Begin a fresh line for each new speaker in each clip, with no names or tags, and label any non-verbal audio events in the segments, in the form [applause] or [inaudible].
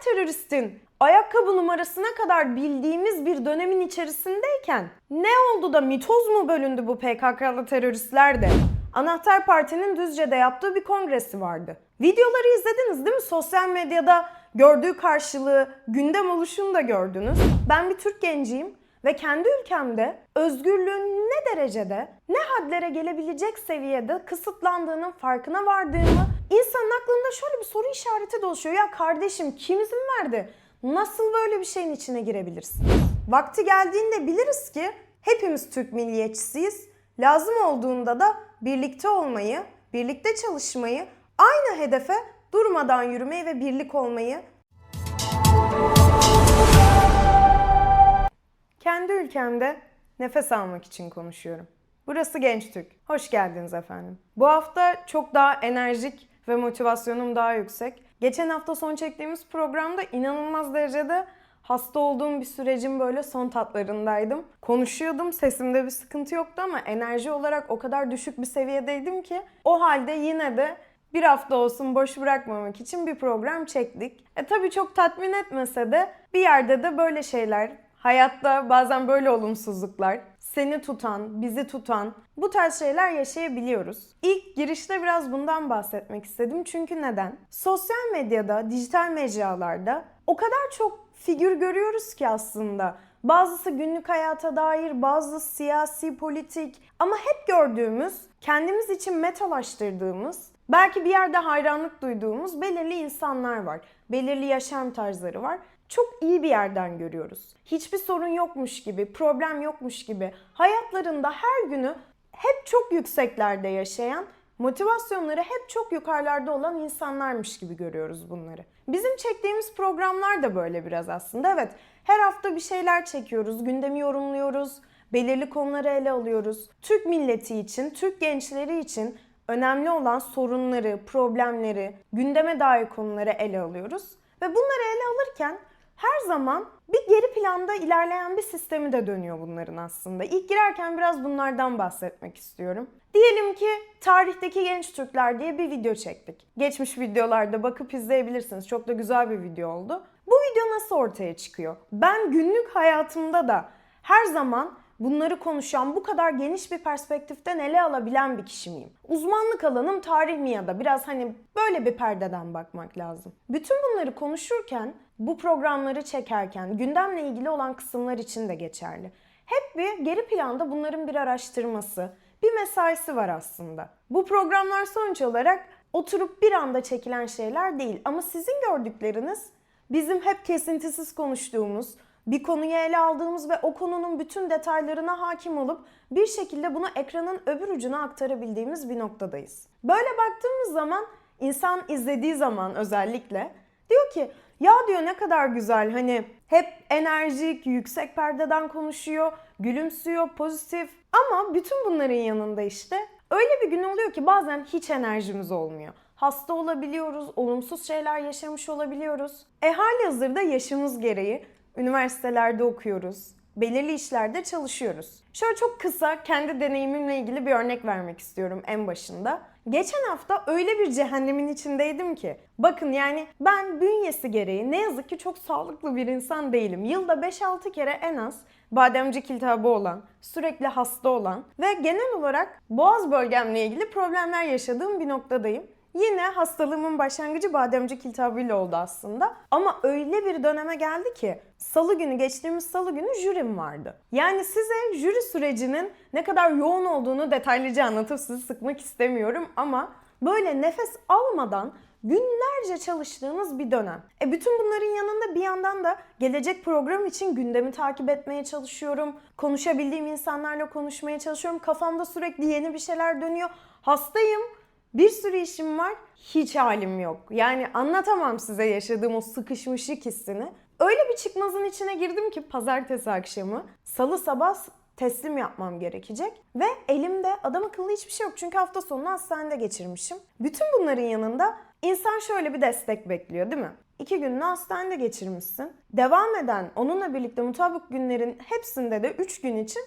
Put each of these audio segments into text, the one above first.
teröristin ayakkabı numarasına kadar bildiğimiz bir dönemin içerisindeyken ne oldu da mitoz mu bölündü bu PKK'lı teröristler de? Anahtar Parti'nin Düzce'de yaptığı bir kongresi vardı. Videoları izlediniz değil mi? Sosyal medyada gördüğü karşılığı, gündem oluşunu da gördünüz. Ben bir Türk genciyim ve kendi ülkemde özgürlüğün ne derecede, ne hadlere gelebilecek seviyede kısıtlandığının farkına vardığımı, insanın aklında şöyle bir soru işareti dolaşıyor. Ya kardeşim kim izin verdi? Nasıl böyle bir şeyin içine girebilirsin? Vakti geldiğinde biliriz ki hepimiz Türk milliyetçisiyiz. Lazım olduğunda da birlikte olmayı, birlikte çalışmayı, aynı hedefe durmadan yürümeyi ve birlik olmayı kendi ülkemde nefes almak için konuşuyorum. Burası Genç Türk. Hoş geldiniz efendim. Bu hafta çok daha enerjik ve motivasyonum daha yüksek. Geçen hafta son çektiğimiz programda inanılmaz derecede hasta olduğum bir sürecin böyle son tatlarındaydım. Konuşuyordum, sesimde bir sıkıntı yoktu ama enerji olarak o kadar düşük bir seviyedeydim ki o halde yine de bir hafta olsun boş bırakmamak için bir program çektik. E tabii çok tatmin etmese de bir yerde de böyle şeyler, hayatta bazen böyle olumsuzluklar, seni tutan, bizi tutan bu tarz şeyler yaşayabiliyoruz. İlk girişte biraz bundan bahsetmek istedim. Çünkü neden? Sosyal medyada, dijital mecralarda o kadar çok figür görüyoruz ki aslında. Bazısı günlük hayata dair, bazısı siyasi, politik ama hep gördüğümüz, kendimiz için metalaştırdığımız, belki bir yerde hayranlık duyduğumuz belirli insanlar var. Belirli yaşam tarzları var. Çok iyi bir yerden görüyoruz. Hiçbir sorun yokmuş gibi, problem yokmuş gibi hayatlarında her günü hep çok yükseklerde yaşayan, motivasyonları hep çok yukarılarda olan insanlarmış gibi görüyoruz bunları. Bizim çektiğimiz programlar da böyle biraz aslında. Evet, her hafta bir şeyler çekiyoruz, gündemi yorumluyoruz, belirli konuları ele alıyoruz. Türk milleti için, Türk gençleri için önemli olan sorunları, problemleri, gündeme dair konuları ele alıyoruz. Ve bunları ele alırken her zaman bir geri planda ilerleyen bir sistemi de dönüyor bunların aslında. İlk girerken biraz bunlardan bahsetmek istiyorum. Diyelim ki tarihteki genç Türkler diye bir video çektik. Geçmiş videolarda bakıp izleyebilirsiniz. Çok da güzel bir video oldu. Bu video nasıl ortaya çıkıyor? Ben günlük hayatımda da her zaman bunları konuşan, bu kadar geniş bir perspektiften ele alabilen bir kişi miyim? Uzmanlık alanım tarih mi ya da biraz hani böyle bir perdeden bakmak lazım. Bütün bunları konuşurken, bu programları çekerken gündemle ilgili olan kısımlar için de geçerli. Hep bir geri planda bunların bir araştırması, bir mesaisi var aslında. Bu programlar sonuç olarak oturup bir anda çekilen şeyler değil ama sizin gördükleriniz bizim hep kesintisiz konuştuğumuz, bir konuyu ele aldığımız ve o konunun bütün detaylarına hakim olup bir şekilde bunu ekranın öbür ucuna aktarabildiğimiz bir noktadayız. Böyle baktığımız zaman insan izlediği zaman özellikle diyor ki ya diyor ne kadar güzel hani hep enerjik, yüksek perdeden konuşuyor, gülümsüyor, pozitif ama bütün bunların yanında işte öyle bir gün oluyor ki bazen hiç enerjimiz olmuyor hasta olabiliyoruz, olumsuz şeyler yaşamış olabiliyoruz. E hali hazırda yaşımız gereği üniversitelerde okuyoruz, belirli işlerde çalışıyoruz. Şöyle çok kısa kendi deneyimimle ilgili bir örnek vermek istiyorum en başında. Geçen hafta öyle bir cehennemin içindeydim ki. Bakın yani ben bünyesi gereği ne yazık ki çok sağlıklı bir insan değilim. Yılda 5-6 kere en az bademcik iltihabı olan, sürekli hasta olan ve genel olarak boğaz bölgemle ilgili problemler yaşadığım bir noktadayım. Yine hastalığımın başlangıcı bademcik iltihabıyla oldu aslında. Ama öyle bir döneme geldi ki salı günü geçtiğimiz salı günü jürim vardı. Yani size jüri sürecinin ne kadar yoğun olduğunu detaylıca anlatıp sizi sıkmak istemiyorum ama böyle nefes almadan günlerce çalıştığınız bir dönem. E bütün bunların yanında bir yandan da gelecek program için gündemi takip etmeye çalışıyorum. Konuşabildiğim insanlarla konuşmaya çalışıyorum. Kafamda sürekli yeni bir şeyler dönüyor. Hastayım. Bir sürü işim var, hiç halim yok. Yani anlatamam size yaşadığım o sıkışmışlık hissini. Öyle bir çıkmazın içine girdim ki pazartesi akşamı, salı sabah teslim yapmam gerekecek. Ve elimde adam akıllı hiçbir şey yok çünkü hafta sonunu hastanede geçirmişim. Bütün bunların yanında insan şöyle bir destek bekliyor değil mi? İki gününü hastanede geçirmişsin. Devam eden onunla birlikte mutabık günlerin hepsinde de 3 gün için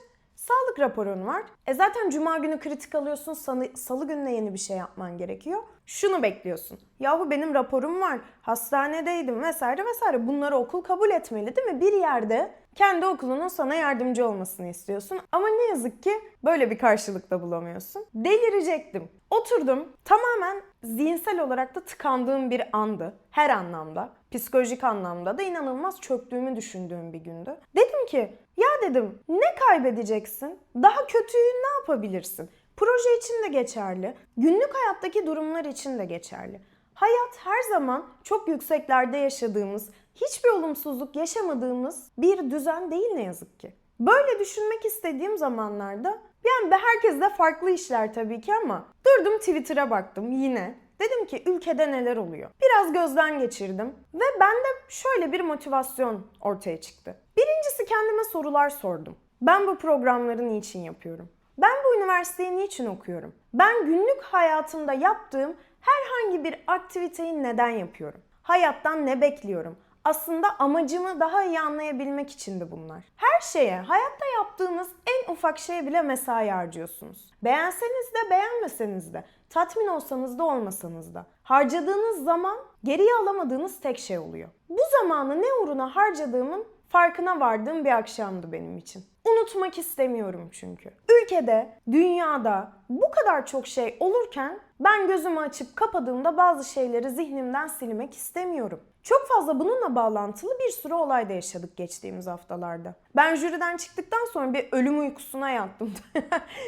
Sağlık raporun var. E zaten cuma günü kritik alıyorsun, salı, salı gününe yeni bir şey yapman gerekiyor. Şunu bekliyorsun. Yahu benim raporum var, hastanedeydim vesaire vesaire. Bunları okul kabul etmeli değil mi? Bir yerde kendi okulunun sana yardımcı olmasını istiyorsun. Ama ne yazık ki böyle bir karşılıkta bulamıyorsun. Delirecektim. Oturdum. Tamamen zihinsel olarak da tıkandığım bir andı. Her anlamda. Psikolojik anlamda da inanılmaz çöktüğümü düşündüğüm bir gündü. Dedim ki ya dedim ne kaybedeceksin? Daha kötüyü ne yapabilirsin? Proje için de geçerli. Günlük hayattaki durumlar için de geçerli. Hayat her zaman çok yükseklerde yaşadığımız, hiçbir olumsuzluk yaşamadığımız bir düzen değil ne yazık ki. Böyle düşünmek istediğim zamanlarda yani herkes de farklı işler tabii ki ama durdum Twitter'a baktım yine. Dedim ki ülkede neler oluyor? Biraz gözden geçirdim ve bende şöyle bir motivasyon ortaya çıktı. Birincisi kendime sorular sordum. Ben bu programları niçin yapıyorum? Ben bu üniversiteyi niçin okuyorum? Ben günlük hayatımda yaptığım herhangi bir aktiviteyi neden yapıyorum? Hayattan ne bekliyorum? Aslında amacımı daha iyi anlayabilmek içindi bunlar. Her şeye, hayatta yaptığınız en ufak şeye bile mesai harcıyorsunuz. Beğenseniz de beğenmeseniz de, tatmin olsanız da olmasanız da. Harcadığınız zaman geriye alamadığınız tek şey oluyor. Bu zamanı ne uğruna harcadığımın farkına vardığım bir akşamdı benim için. Unutmak istemiyorum çünkü. Ülkede, dünyada bu kadar çok şey olurken ben gözümü açıp kapadığımda bazı şeyleri zihnimden silmek istemiyorum. Çok fazla bununla bağlantılı bir sürü olay da yaşadık geçtiğimiz haftalarda. Ben jüriden çıktıktan sonra bir ölüm uykusuna yattım. [laughs]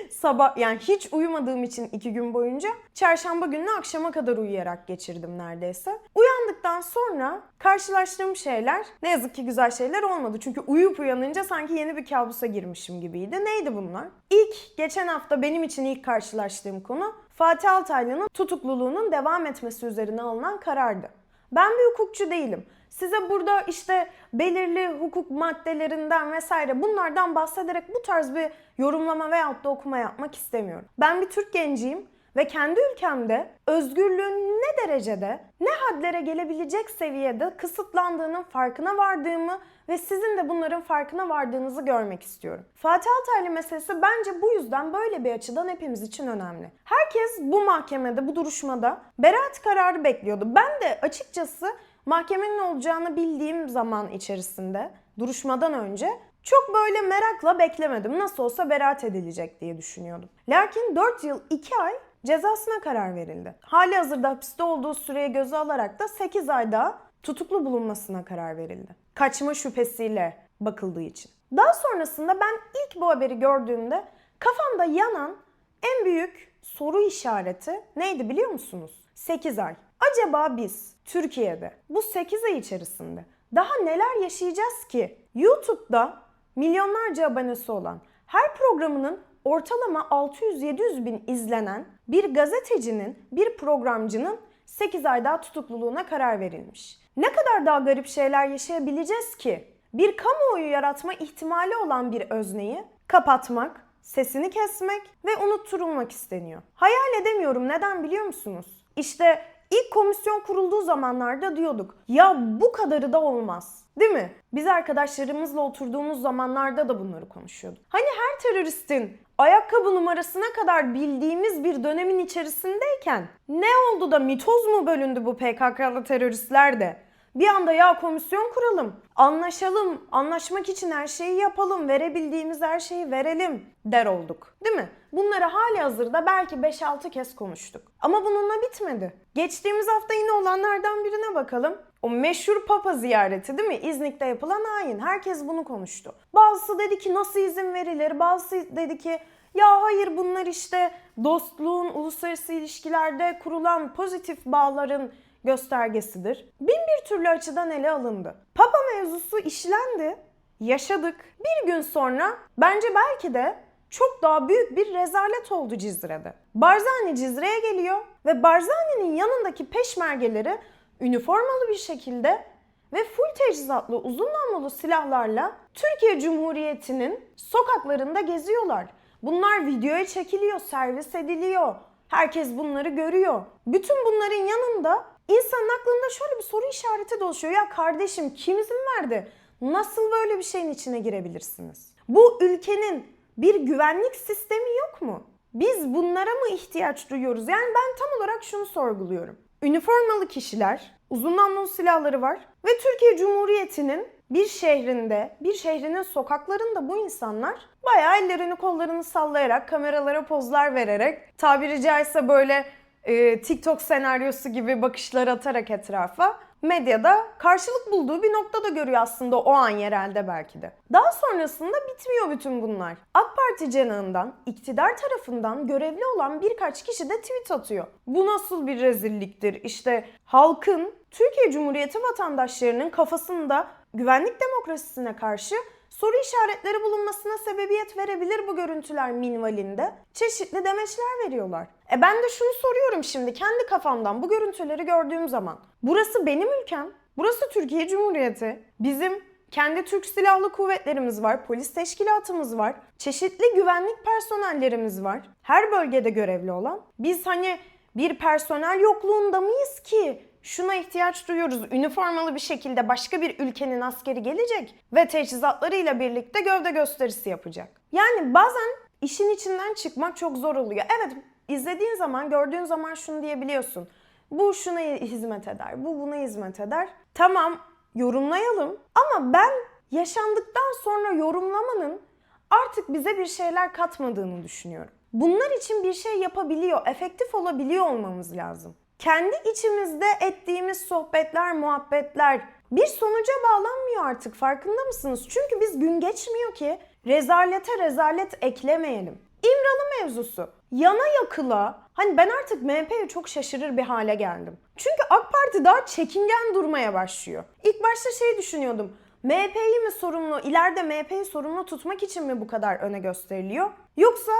Sabah yani hiç uyumadığım için iki gün boyunca çarşamba gününü akşama kadar uyuyarak geçirdim neredeyse. Uyandıktan sonra karşılaştığım şeyler ne yazık ki güzel şeyler olmadı. Çünkü uyuyup uyanınca sanki yeni bir kabusa girmişim gibiydi. Neydi bunlar? İlk geçen hafta benim için ilk karşılaştığım konu Fatih Altaylı'nın tutukluluğunun devam etmesi üzerine alınan karardı. Ben bir hukukçu değilim. Size burada işte belirli hukuk maddelerinden vesaire bunlardan bahsederek bu tarz bir yorumlama veyahut da okuma yapmak istemiyorum. Ben bir Türk genciyim ve kendi ülkemde özgürlüğün ne derecede, ne hadlere gelebilecek seviyede kısıtlandığının farkına vardığımı ve sizin de bunların farkına vardığınızı görmek istiyorum. Fatih Altaylı meselesi bence bu yüzden böyle bir açıdan hepimiz için önemli. Herkes bu mahkemede, bu duruşmada beraat kararı bekliyordu. Ben de açıkçası mahkemenin olacağını bildiğim zaman içerisinde, duruşmadan önce çok böyle merakla beklemedim. Nasıl olsa beraat edilecek diye düşünüyordum. Lakin 4 yıl 2 ay cezasına karar verildi. Hali hazırda hapiste olduğu süreye göze alarak da 8 ay daha tutuklu bulunmasına karar verildi. Kaçma şüphesiyle bakıldığı için. Daha sonrasında ben ilk bu haberi gördüğümde kafamda yanan en büyük soru işareti neydi biliyor musunuz? 8 ay. Acaba biz Türkiye'de bu 8 ay içerisinde daha neler yaşayacağız ki? YouTube'da milyonlarca abonesi olan, her programının ortalama 600-700 bin izlenen bir gazetecinin, bir programcının 8 ay daha tutukluluğuna karar verilmiş. Ne kadar daha garip şeyler yaşayabileceğiz ki? Bir kamuoyu yaratma ihtimali olan bir özneyi kapatmak, sesini kesmek ve unutturulmak isteniyor. Hayal edemiyorum neden biliyor musunuz? İşte ilk komisyon kurulduğu zamanlarda diyorduk ya bu kadarı da olmaz. Değil mi? Biz arkadaşlarımızla oturduğumuz zamanlarda da bunları konuşuyorduk. Hani her teröristin ayakkabı numarasına kadar bildiğimiz bir dönemin içerisindeyken ne oldu da mitoz mu bölündü bu PKK'lı teröristler de? Bir anda ya komisyon kuralım, anlaşalım, anlaşmak için her şeyi yapalım, verebildiğimiz her şeyi verelim der olduk. Değil mi? Bunları hali hazırda belki 5-6 kez konuştuk. Ama bununla bitmedi. Geçtiğimiz hafta yine olanlardan birine bakalım. O meşhur Papa ziyareti değil mi? İznik'te yapılan ayin. Herkes bunu konuştu. Bazısı dedi ki nasıl izin verilir? Bazısı dedi ki ya hayır bunlar işte dostluğun uluslararası ilişkilerde kurulan pozitif bağların göstergesidir. Bin bir türlü açıdan ele alındı. Papa mevzusu işlendi, yaşadık. Bir gün sonra bence belki de çok daha büyük bir rezalet oldu Cizre'de. Barzani Cizre'ye geliyor ve Barzani'nin yanındaki peşmergeleri üniformalı bir şekilde ve full teçhizatlı uzun namlulu silahlarla Türkiye Cumhuriyeti'nin sokaklarında geziyorlar. Bunlar videoya çekiliyor, servis ediliyor. Herkes bunları görüyor. Bütün bunların yanında insanın aklında şöyle bir soru işareti dolaşıyor. Ya kardeşim kim izin verdi? Nasıl böyle bir şeyin içine girebilirsiniz? Bu ülkenin bir güvenlik sistemi yok mu? Biz bunlara mı ihtiyaç duyuyoruz? Yani ben tam olarak şunu sorguluyorum. Üniformalı kişiler, uzun namlulu silahları var ve Türkiye Cumhuriyeti'nin bir şehrinde, bir şehrinin sokaklarında bu insanlar bayağı ellerini kollarını sallayarak, kameralara pozlar vererek, tabiri caizse böyle e, TikTok senaryosu gibi bakışlar atarak etrafa medyada karşılık bulduğu bir noktada görüyor aslında o an yerelde belki de. Daha sonrasında bitmiyor bütün bunlar. AK Parti cenahından, iktidar tarafından görevli olan birkaç kişi de tweet atıyor. Bu nasıl bir rezilliktir? İşte halkın, Türkiye Cumhuriyeti vatandaşlarının kafasında güvenlik demokrasisine karşı soru işaretleri bulunmasına sebebiyet verebilir bu görüntüler minvalinde. Çeşitli demeçler veriyorlar. E ben de şunu soruyorum şimdi kendi kafamdan bu görüntüleri gördüğüm zaman. Burası benim ülkem. Burası Türkiye Cumhuriyeti. Bizim kendi Türk Silahlı Kuvvetlerimiz var, polis teşkilatımız var, çeşitli güvenlik personellerimiz var. Her bölgede görevli olan. Biz hani bir personel yokluğunda mıyız ki şuna ihtiyaç duyuyoruz. Üniformalı bir şekilde başka bir ülkenin askeri gelecek ve teçhizatlarıyla birlikte gövde gösterisi yapacak. Yani bazen işin içinden çıkmak çok zor oluyor. Evet izlediğin zaman, gördüğün zaman şunu diyebiliyorsun. Bu şuna hizmet eder, bu buna hizmet eder. Tamam yorumlayalım ama ben yaşandıktan sonra yorumlamanın artık bize bir şeyler katmadığını düşünüyorum. Bunlar için bir şey yapabiliyor, efektif olabiliyor olmamız lazım kendi içimizde ettiğimiz sohbetler, muhabbetler bir sonuca bağlanmıyor artık farkında mısınız? Çünkü biz gün geçmiyor ki rezalete rezalet eklemeyelim. İmralı mevzusu. Yana yakıla hani ben artık MHP'ye çok şaşırır bir hale geldim. Çünkü AK Parti daha çekingen durmaya başlıyor. İlk başta şey düşünüyordum. MHP'yi mi sorumlu, ileride MHP'yi sorumlu tutmak için mi bu kadar öne gösteriliyor? Yoksa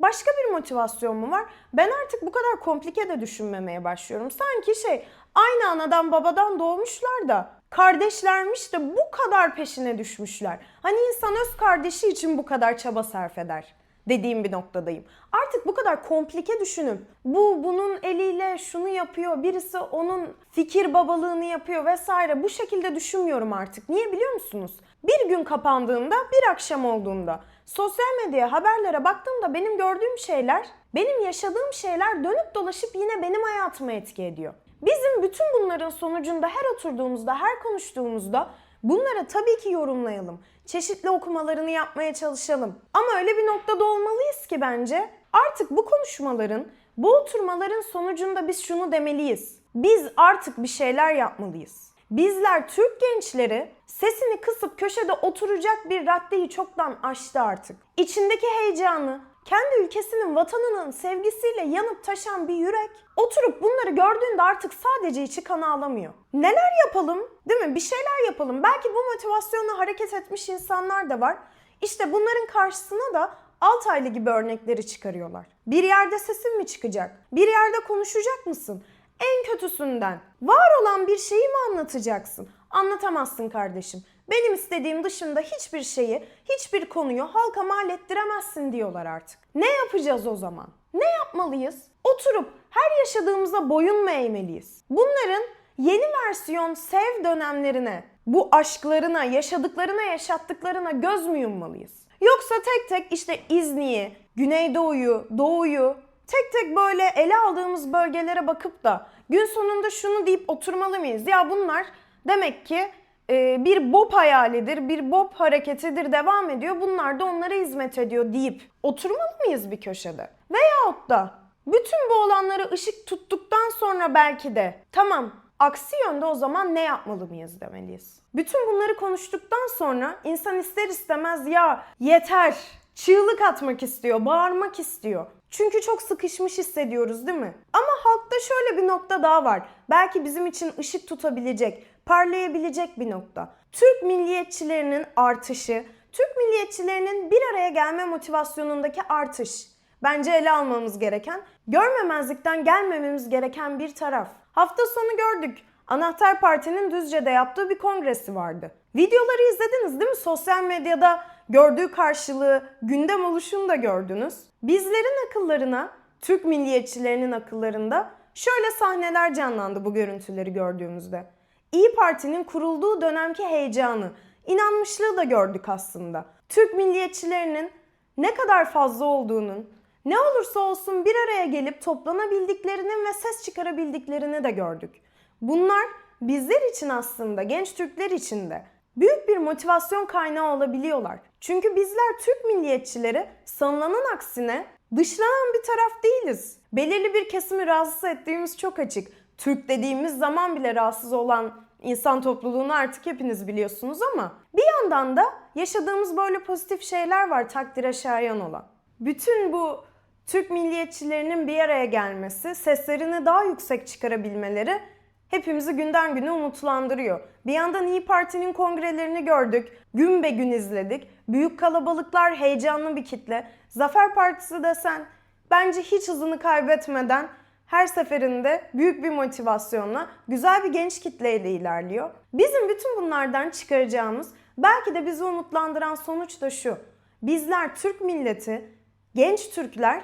Başka bir motivasyon mu var? Ben artık bu kadar komplike de düşünmemeye başlıyorum. Sanki şey aynı anadan babadan doğmuşlar da kardeşlermiş de bu kadar peşine düşmüşler. Hani insan öz kardeşi için bu kadar çaba sarf eder dediğim bir noktadayım. Artık bu kadar komplike düşünüp bu bunun eliyle şunu yapıyor, birisi onun fikir babalığını yapıyor vesaire bu şekilde düşünmüyorum artık. Niye biliyor musunuz? Bir gün kapandığında, bir akşam olduğunda sosyal medyaya, haberlere baktığımda benim gördüğüm şeyler, benim yaşadığım şeyler dönüp dolaşıp yine benim hayatıma etki ediyor. Bizim bütün bunların sonucunda her oturduğumuzda, her konuştuğumuzda bunları tabii ki yorumlayalım. Çeşitli okumalarını yapmaya çalışalım. Ama öyle bir noktada olmalıyız ki bence artık bu konuşmaların, bu oturmaların sonucunda biz şunu demeliyiz. Biz artık bir şeyler yapmalıyız. Bizler Türk gençleri sesini kısıp köşede oturacak bir raddeyi çoktan aştı artık. İçindeki heyecanı, kendi ülkesinin, vatanının sevgisiyle yanıp taşan bir yürek oturup bunları gördüğünde artık sadece içi kan ağlamıyor. Neler yapalım? Değil mi? Bir şeyler yapalım. Belki bu motivasyonla hareket etmiş insanlar da var. İşte bunların karşısına da Altaylı gibi örnekleri çıkarıyorlar. Bir yerde sesin mi çıkacak? Bir yerde konuşacak mısın? En kötüsünden var olan bir şeyi mi anlatacaksın? Anlatamazsın kardeşim. Benim istediğim dışında hiçbir şeyi, hiçbir konuyu halka mal ettiremezsin diyorlar artık. Ne yapacağız o zaman? Ne yapmalıyız? Oturup her yaşadığımıza boyun mu eğmeliyiz? Bunların yeni versiyon sev dönemlerine, bu aşklarına, yaşadıklarına, yaşattıklarına göz mü yummalıyız? Yoksa tek tek işte İzni'yi, Güneydoğu'yu, Doğu'yu tek tek böyle ele aldığımız bölgelere bakıp da gün sonunda şunu deyip oturmalı mıyız? Ya bunlar demek ki e, bir BOP hayalidir, bir BOP hareketidir devam ediyor. Bunlar da onlara hizmet ediyor deyip oturmalı mıyız bir köşede? Veyahut da bütün bu olanları ışık tuttuktan sonra belki de tamam aksi yönde o zaman ne yapmalı mıyız demeliyiz. Bütün bunları konuştuktan sonra insan ister istemez ya yeter çığlık atmak istiyor, bağırmak istiyor. Çünkü çok sıkışmış hissediyoruz değil mi? Ama halkta şöyle bir nokta daha var. Belki bizim için ışık tutabilecek, parlayabilecek bir nokta. Türk milliyetçilerinin artışı, Türk milliyetçilerinin bir araya gelme motivasyonundaki artış. Bence ele almamız gereken, görmemezlikten gelmememiz gereken bir taraf. Hafta sonu gördük. Anahtar Parti'nin Düzce'de yaptığı bir kongresi vardı. Videoları izlediniz değil mi? Sosyal medyada gördüğü karşılığı, gündem oluşunu da gördünüz. Bizlerin akıllarına, Türk milliyetçilerinin akıllarında şöyle sahneler canlandı bu görüntüleri gördüğümüzde. İyi Parti'nin kurulduğu dönemki heyecanı, inanmışlığı da gördük aslında. Türk milliyetçilerinin ne kadar fazla olduğunun, ne olursa olsun bir araya gelip toplanabildiklerinin ve ses çıkarabildiklerini de gördük. Bunlar bizler için aslında genç Türkler için de büyük bir motivasyon kaynağı olabiliyorlar. Çünkü bizler Türk milliyetçileri sanılanın aksine dışlanan bir taraf değiliz. Belirli bir kesimi rahatsız ettiğimiz çok açık. Türk dediğimiz zaman bile rahatsız olan insan topluluğunu artık hepiniz biliyorsunuz ama bir yandan da yaşadığımız böyle pozitif şeyler var takdire şayan olan. Bütün bu Türk milliyetçilerinin bir araya gelmesi, seslerini daha yüksek çıkarabilmeleri hepimizi günden güne umutlandırıyor. Bir yandan İyi Parti'nin kongrelerini gördük, gün be gün izledik. Büyük kalabalıklar, heyecanlı bir kitle. Zafer Partisi desen bence hiç hızını kaybetmeden her seferinde büyük bir motivasyonla güzel bir genç kitleyle ilerliyor. Bizim bütün bunlardan çıkaracağımız belki de bizi umutlandıran sonuç da şu. Bizler Türk milleti, genç Türkler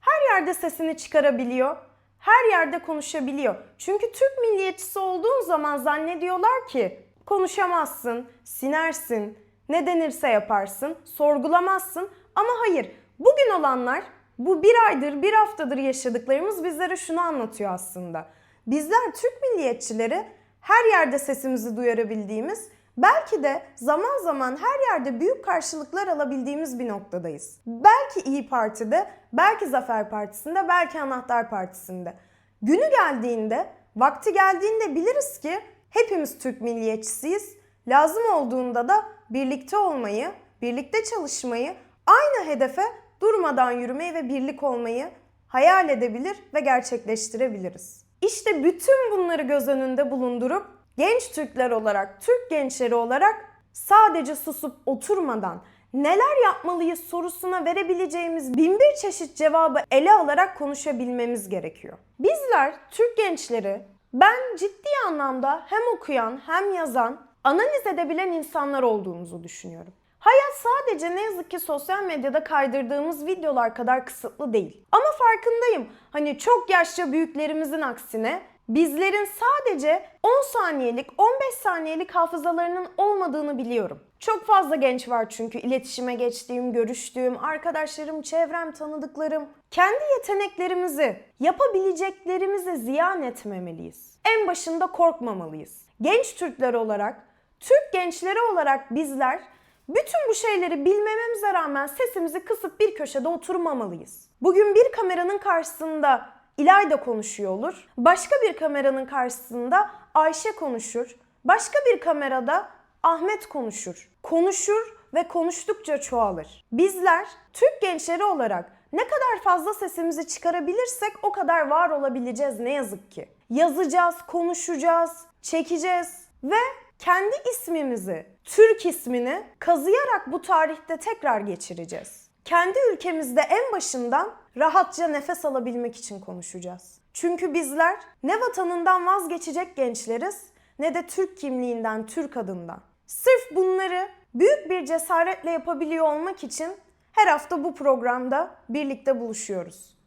her yerde sesini çıkarabiliyor, her yerde konuşabiliyor. Çünkü Türk milliyetçisi olduğun zaman zannediyorlar ki konuşamazsın, sinersin, ne denirse yaparsın, sorgulamazsın. Ama hayır, bugün olanlar bu bir aydır, bir haftadır yaşadıklarımız bizlere şunu anlatıyor aslında. Bizler Türk milliyetçileri her yerde sesimizi duyurabildiğimiz, belki de zaman zaman her yerde büyük karşılıklar alabildiğimiz bir noktadayız. Belki İyi Parti'de, belki Zafer Partisi'nde, belki Anahtar Partisi'nde. Günü geldiğinde, vakti geldiğinde biliriz ki hepimiz Türk milliyetçisiyiz. Lazım olduğunda da birlikte olmayı, birlikte çalışmayı, aynı hedefe durmadan yürümeyi ve birlik olmayı hayal edebilir ve gerçekleştirebiliriz. İşte bütün bunları göz önünde bulundurup genç Türkler olarak, Türk gençleri olarak sadece susup oturmadan neler yapmalıyız sorusuna verebileceğimiz bin bir çeşit cevabı ele alarak konuşabilmemiz gerekiyor. Bizler Türk gençleri ben ciddi anlamda hem okuyan hem yazan, analiz edebilen insanlar olduğumuzu düşünüyorum. Hayat sadece ne yazık ki sosyal medyada kaydırdığımız videolar kadar kısıtlı değil. Ama farkındayım. Hani çok yaşça büyüklerimizin aksine bizlerin sadece 10 saniyelik, 15 saniyelik hafızalarının olmadığını biliyorum. Çok fazla genç var çünkü iletişime geçtiğim, görüştüğüm, arkadaşlarım, çevrem, tanıdıklarım. Kendi yeteneklerimizi, yapabileceklerimizi ziyan etmemeliyiz. En başında korkmamalıyız. Genç Türkler olarak, Türk gençleri olarak bizler bütün bu şeyleri bilmememize rağmen sesimizi kısıp bir köşede oturmamalıyız. Bugün bir kameranın karşısında İlayda konuşuyor olur. Başka bir kameranın karşısında Ayşe konuşur. Başka bir kamerada Ahmet konuşur. Konuşur ve konuştukça çoğalır. Bizler Türk gençleri olarak ne kadar fazla sesimizi çıkarabilirsek o kadar var olabileceğiz ne yazık ki. Yazacağız, konuşacağız, çekeceğiz ve kendi ismimizi, Türk ismini kazıyarak bu tarihte tekrar geçireceğiz. Kendi ülkemizde en başından rahatça nefes alabilmek için konuşacağız. Çünkü bizler ne vatanından vazgeçecek gençleriz ne de Türk kimliğinden, Türk adından. Sırf bunları büyük bir cesaretle yapabiliyor olmak için her hafta bu programda birlikte buluşuyoruz.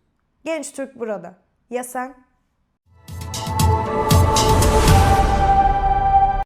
Genç Türk burada. Ya sen?